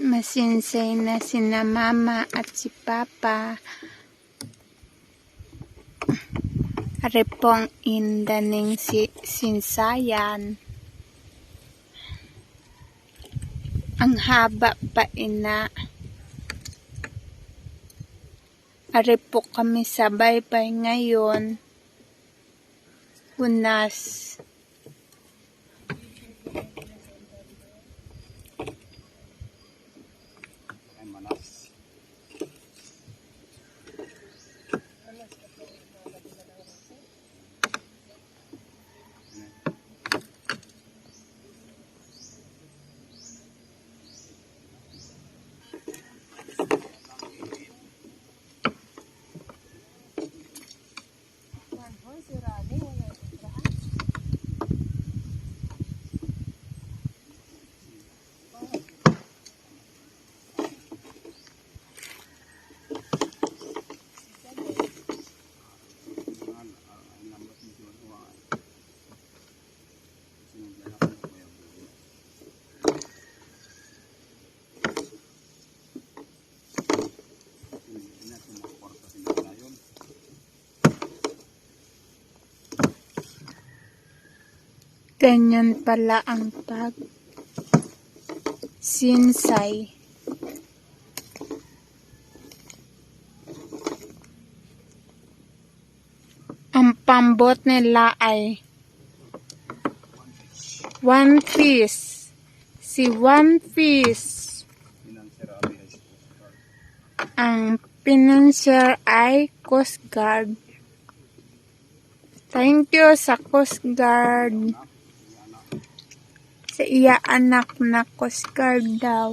masinsay na sina mama at si papa. Are pong indaning si sinsayan. Ang haba pa ina. Are po kami sa baybay ngayon. Unas. Ganyan pala ang pag sinsay. Ang pambot nila ay one piece. Si one piece. Ang financier ay Coast Guard. Thank you sa Coast Guard. Sa iya anak na Coast Guard daw.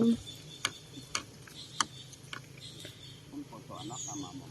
To anak, tama mo.